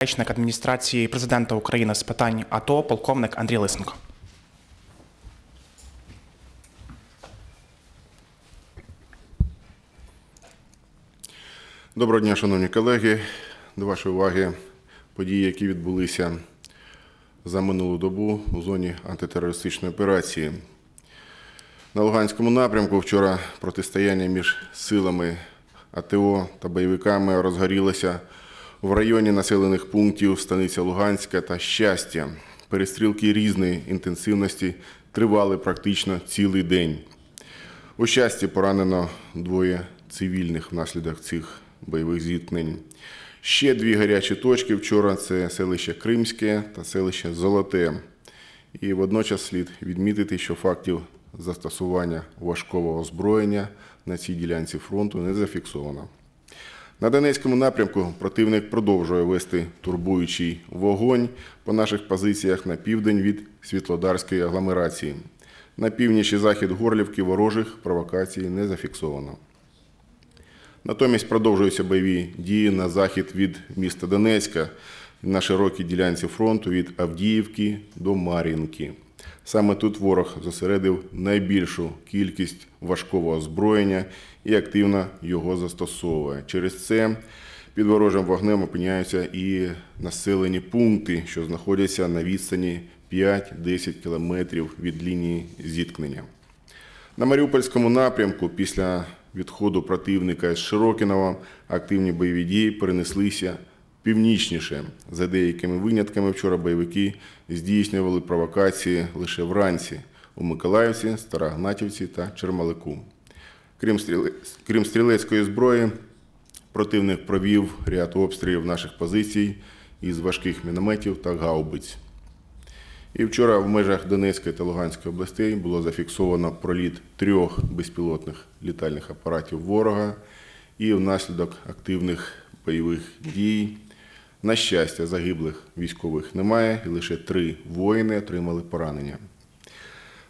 речник адміністрації президента України з питань АТО, полковник Андрій Лисенко. Доброго дня, шановні колеги. До вашої уваги події, які відбулися за минулу добу у зоні антитерористичної операції. На Луганському напрямку вчора протистояння між силами АТО та бойовиками розгорілося в районі населених пунктів Станиця Луганська та Щастя. Перестрілки різної інтенсивності тривали практично цілий день. У щасті поранено двоє цивільних внаслідок цих бойових зіткнень. Ще дві гарячі точки вчора це селище Кримське та селище Золоте. І водночас слід відмітити, що фактів застосування важкого озброєння на цій ділянці фронту не зафіксовано. На Донецькому напрямку противник продовжує вести турбуючий вогонь по наших позиціях на південь від Світлодарської агломерації. На північ і захід Горлівки ворожих провокацій не зафіксовано. Натомість продовжуються бойові дії на захід від міста Донецька на широкій ділянці фронту від Авдіївки до Мар'їнки. Саме тут ворог зосередив найбільшу кількість важкого озброєння і активно його застосовує. Через це під ворожим вогнем опиняються і населені пункти, що знаходяться на відстані 5-10 кілометрів від лінії зіткнення. На Маріупольському напрямку після відходу противника з Широкінова активні бойові дії перенеслися північніше. За деякими винятками вчора бойовики здійснювали провокації лише вранці у Миколаївці, Старогнатівці та Чермалику. Крім, стріле... Крім стрілецької зброї, противник провів ряд обстрілів наших позицій із важких мінометів та гаубиць. І вчора в межах Донецької та Луганської областей було зафіксовано проліт трьох безпілотних літальних апаратів ворога і внаслідок активних бойових дій. На щастя, загиблих військових немає, і лише три воїни отримали поранення.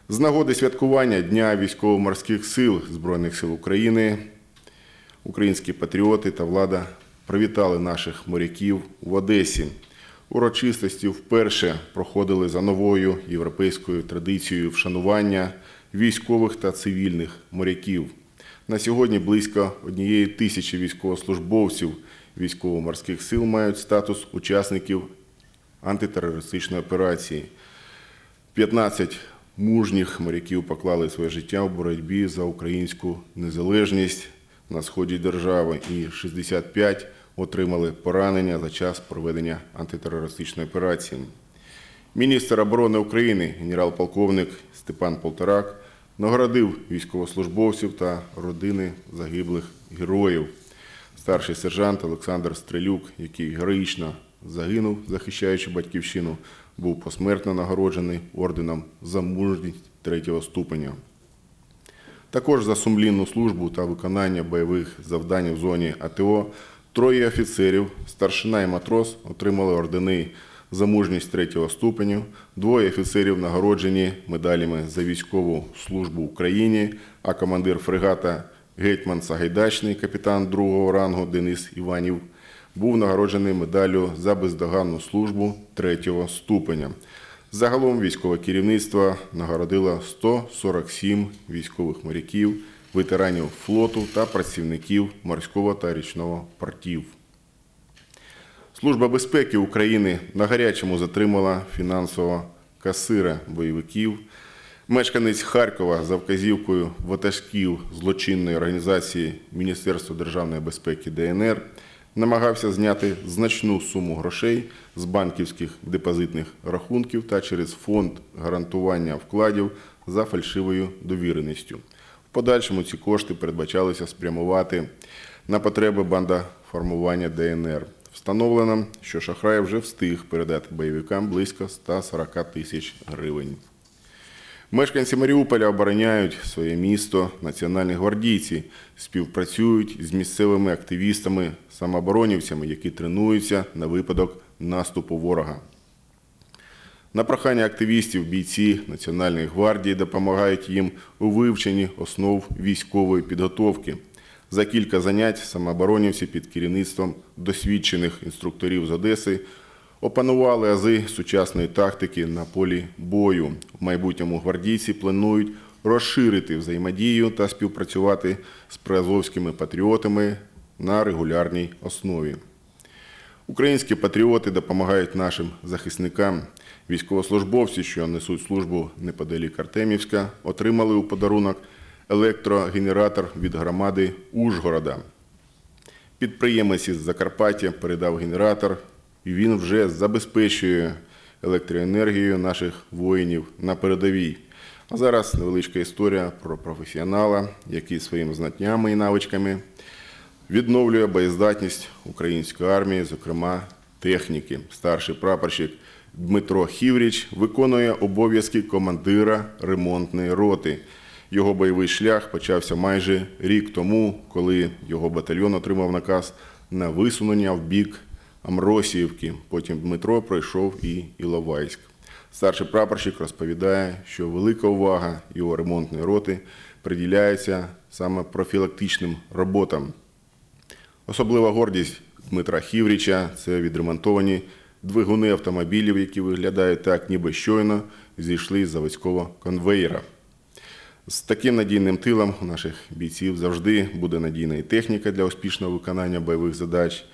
З нагоди святкування Дня військово-морських сил Збройних сил України українські патріоти та влада привітали наших моряків в Одесі. Урочистості вперше проходили за новою європейською традицією вшанування військових та цивільних моряків. На сьогодні близько однієї тисячі військовослужбовців військово-морських сил мають статус учасників антитерористичної операції. 15 мужніх моряків поклали своє життя в боротьбі за українську незалежність на сході держави, і 65 отримали поранення за час проведення антитерористичної операції. Міністр оборони України, генерал-полковник Степан Полторак, нагородив військовослужбовців та родини загиблих героїв. Старший сержант Олександр Стрелюк, який героїчно загинув, захищаючи батьківщину, був посмертно нагороджений орденом за мужність третього ступеня. Також за сумлінну службу та виконання бойових завдань в зоні АТО троє офіцерів, старшина і матрос отримали ордени за мужність третього ступеню, двоє офіцерів нагороджені медалями за військову службу Україні, а командир фрегата Гетьман Сагайдачний, капітан другого рангу Денис Іванів, був нагороджений медаллю за бездоганну службу третього ступеня. Загалом військове керівництво нагородило 147 військових моряків, ветеранів флоту та працівників морського та річного портів. Служба безпеки України на гарячому затримала фінансового касира бойовиків. Мешканець Харкова за вказівкою ватажків злочинної організації Міністерства державної безпеки ДНР намагався зняти значну суму грошей з банківських депозитних рахунків та через фонд гарантування вкладів за фальшивою довіреністю. В подальшому ці кошти передбачалися спрямувати на потреби бандаформування ДНР. Встановлено, що Шахрай вже встиг передати бойовикам близько 140 тисяч гривень. Мешканці Маріуполя обороняють своє місто, національні гвардійці співпрацюють з місцевими активістами, самооборонівцями, які тренуються на випадок наступу ворога. На прохання активістів бійці Національної гвардії допомагають їм у вивченні основ військової підготовки. За кілька занять самооборонівці під керівництвом досвідчених інструкторів з Одеси опанували ази сучасної тактики на полі бою. В майбутньому гвардійці планують розширити взаємодію та співпрацювати з приазовськими патріотами на регулярній основі. Українські патріоти допомагають нашим захисникам. Військовослужбовці, що несуть службу неподалік Артемівська, отримали у подарунок електрогенератор від громади Ужгорода. Підприємець із Закарпаття передав генератор, він вже забезпечує електроенергією наших воїнів на передовій. А зараз невеличка історія про професіонала, який своїми знаннями і навичками відновлює боєздатність української армії, зокрема техніки. Старший прапорщик Дмитро Хівріч виконує обов'язки командира ремонтної роти. Його бойовий шлях почався майже рік тому, коли його батальйон отримав наказ на висунення в бік Амросіївки. Потім Дмитро пройшов і Іловайськ. Старший прапорщик розповідає, що велика увага його ремонтної роти приділяється саме профілактичним роботам. Особлива гордість Дмитра Хівріча це відремонтовані двигуни автомобілів, які виглядають так, ніби щойно зійшли з заводського конвеєра. З таким надійним тилом у наших бійців завжди буде надійна і техніка для успішного виконання бойових задач,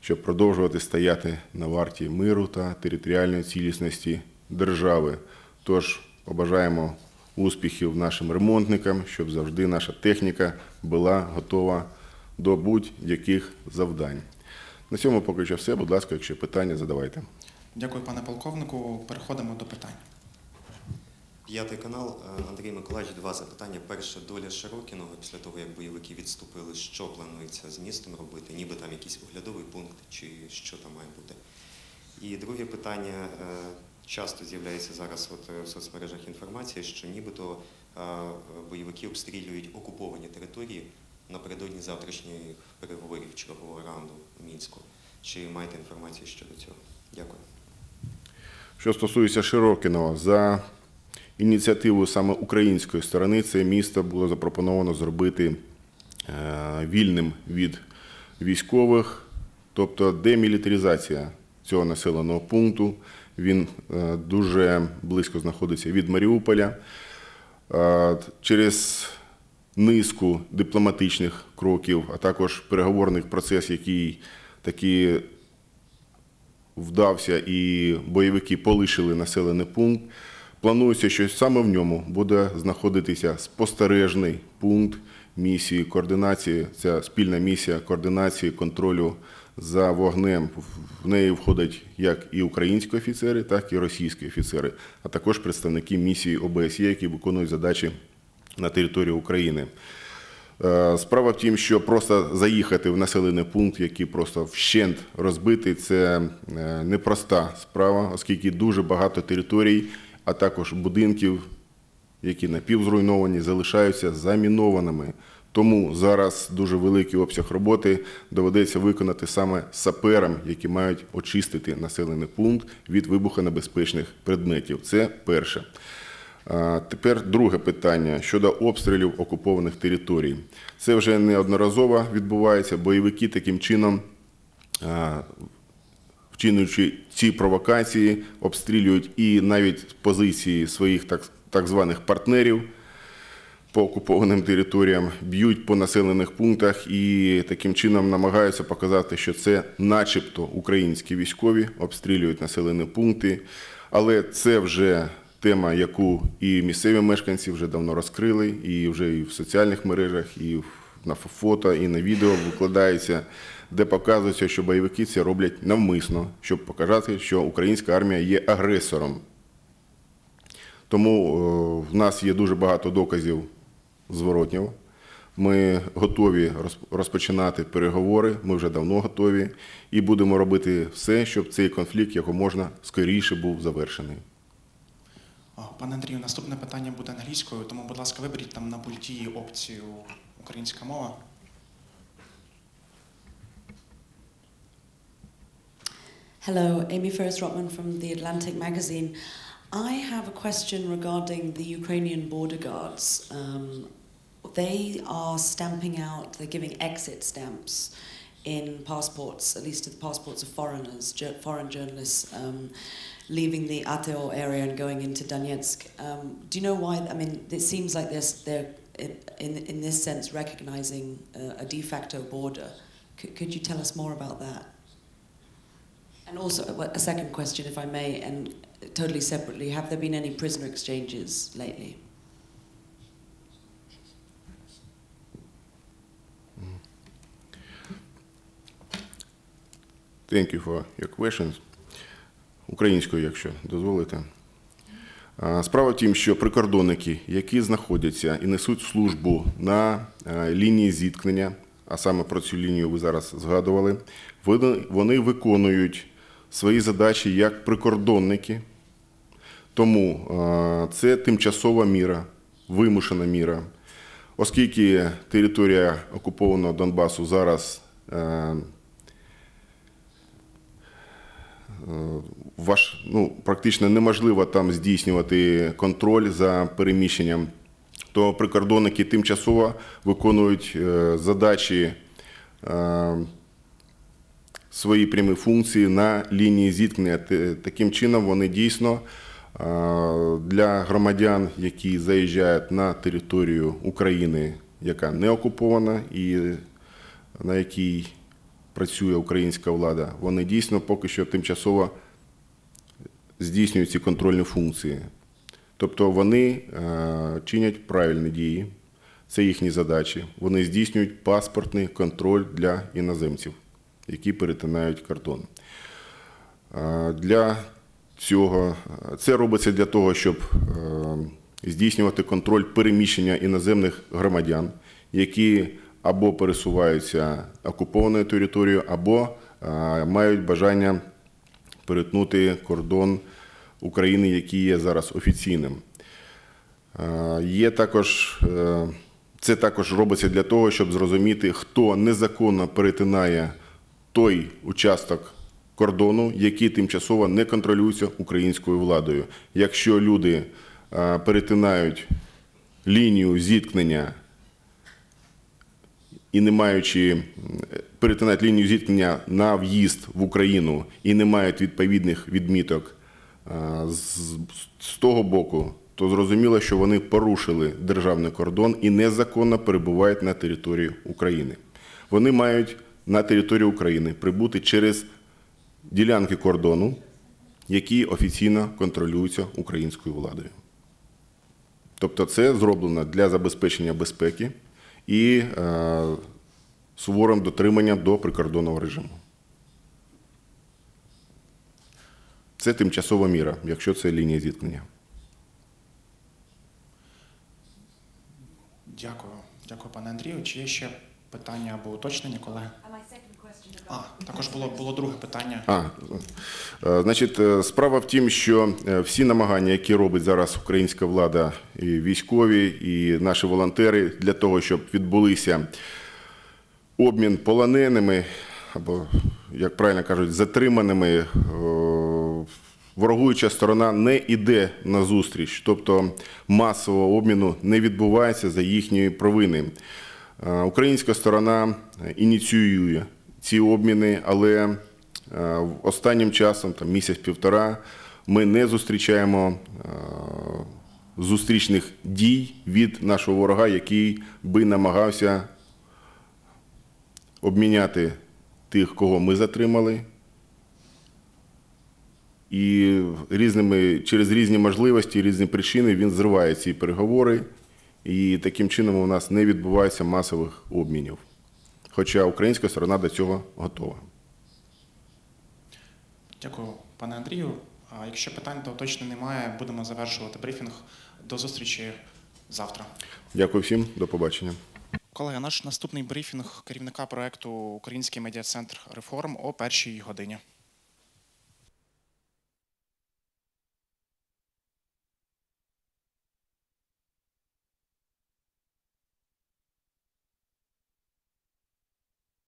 щоб продовжувати стояти на варті миру та територіальної цілісності держави. Тож побажаємо успіхів нашим ремонтникам, щоб завжди наша техніка була готова до будь-яких завдань. На цьому поки що все. Будь ласка, якщо питання, задавайте. Дякую, пане полковнику. Переходимо до питань. П'ятий канал. Е, Андрій Миколаївич, два запитання. Перше, доля Широкіного після того, як бойовики відступили, що планується з містом робити? Ніби там якийсь оглядовий пункт, чи що там має бути? І друге питання. е, Часто з'являється зараз от е, в соцмережах інформація, що нібито бойовики обстрілюють окуповані території напередодні завтрашньої переговорів чергового раунду в Мінську. Чи маєте інформацію щодо цього? Дякую. Що стосується Широкіного, за ініціативою саме української сторони, це місто було запропоновано зробити е, вільним від військових, тобто демілітаризація цього населеного пункту. Він е, дуже близько знаходиться від Маріуполя. Е, Через низку дипломатичних кроків, а також переговорних процесів, який такі вдався і бойовики полишили населений пункт. Планується, що саме в ньому буде знаходитися спостережний пункт місії координації. Ця спільна місія координації контролю за вогнем. В неї входять як і українські офіцери, так і російські офіцери, а також представники місії ОБСЄ, які виконують задачі на території України. Е, Справа в тім, що просто заїхати в населений пункт, який просто вщент розбитий, це е, непроста справа, оскільки дуже багато територій, а також будинків, які напівзруйновані, залишаються замінованими. Тому зараз дуже великий обсяг роботи доведеться виконати саме саперам, які мають очистити населений пункт від вибухонебезпечних предметів. Це перше. Тепер друге питання щодо обстрілів окупованих територій. Це вже неодноразово відбувається. Бойовики таким чином, вчинюючи ці провокації, обстрілюють і навіть позиції своїх так, так званих партнерів по окупованим територіям, б'ють по населених пунктах і таким чином намагаються показати, що це начебто українські військові обстрілюють населені пункти, але це вже тема, яку і місцеві мешканці вже давно розкрили, і вже і в соціальних мережах, і на фото, і на відео викладається, де показується, що бойовики це роблять навмисно, щоб показати, що українська армія є агресором. Тому е, в нас є дуже багато доказів зворотнього. Ми готові розпочинати переговори, ми вже давно готові, і будемо робити все, щоб цей конфлікт якомога скоріше був завершений. Пане Андрію, наступне питання буде англійською, тому, будь ласка, виберіть там на пульті опцію українська мова. Hello, Amy Ferris Rotman from The Atlantic magazine. I have a question regarding the Ukrainian border guards, um, they are stamping out, they're giving exit stamps in passports, at least to the passports of foreigners, foreign journalists um, leaving the Ateo area and going into Donetsk. Um, do you know why? I mean, it seems like they're, they're in, in, this sense recognizing uh, a de facto border. Could, could you tell us more about that? And also, a second question, if I may, and totally separately, have there been any prisoner exchanges lately? Thank you for your questions. Українською, якщо дозволите. Справа в тім, що прикордонники, які знаходяться і несуть службу на е, лінії зіткнення, а саме про цю лінію ви зараз згадували, вони виконують свої задачі як прикордонники. Тому е, це тимчасова міра, вимушена міра. Оскільки територія окупованого Донбасу зараз е, ваш, ну, практично неможливо там здійснювати контроль за переміщенням, то прикордонники тимчасово виконують е, задачі е, свої прямі функції на лінії зіткнення. Таким чином вони дійсно для громадян, які заїжджають на територію України, яка не окупована і на якій працює українська влада, вони дійсно поки що тимчасово здійснюють ці контрольні функції. Тобто вони чинять правильні дії, це їхні задачі. Вони здійснюють паспортний контроль для іноземців, які перетинають кордон. Для цього це робиться для того, щоб е, здійснювати контроль переміщення іноземних громадян, які або пересуваються окупованою територією, або е, мають бажання перетнути кордон України, який є зараз офіційним. Е, Є також, це також робиться для того, щоб зрозуміти, хто незаконно перетинає той участок кордону, який тимчасово не контролюється українською владою. Якщо люди е, перетинають лінію зіткнення і не маючи перетинають лінію зіткнення на в'їзд в Україну і не мають відповідних відміток е, з того боку, то зрозуміло, що вони порушили державний кордон і незаконно перебувають на території України. Вони мають на територію України прибути через ділянки кордону, які офіційно контролюються українською владою. Тобто це зроблено для забезпечення безпеки і е, суворим дотриманням до прикордонного режиму. Це тимчасова міра, якщо це лінія зіткнення. Дякую. Дякую, пане Андрію. Чи є ще питання або уточнення, колеги? А, також було, було друге питання. А, е, значить, е, справа в тім, що е, всі намагання, які робить зараз українська влада, і військові, і наші волонтери для того, щоб відбулися обмін полоненими, або, як правильно кажуть, затриманими, ворогуюча сторона не йде на зустріч, тобто масового обміну не відбувається за їхньої провини. Українська сторона ініціює ці обміни, але е, останнім часом, місяць-півтора, ми не зустрічаємо е, зустрічних дій від нашого ворога, який би намагався обміняти тих, кого ми затримали, і різними, через різні можливості, різні причини він зриває ці переговори, і таким чином у нас не відбувається масових обмінів. Хоча українська сторона до цього готова. Дякую, пане Андрію. А якщо питань то точно немає, будемо завершувати брифінг. До зустрічі завтра. Дякую всім, до побачення. Колеги, наш наступний брифінг керівника проекту Український медіа центр реформ о першій годині.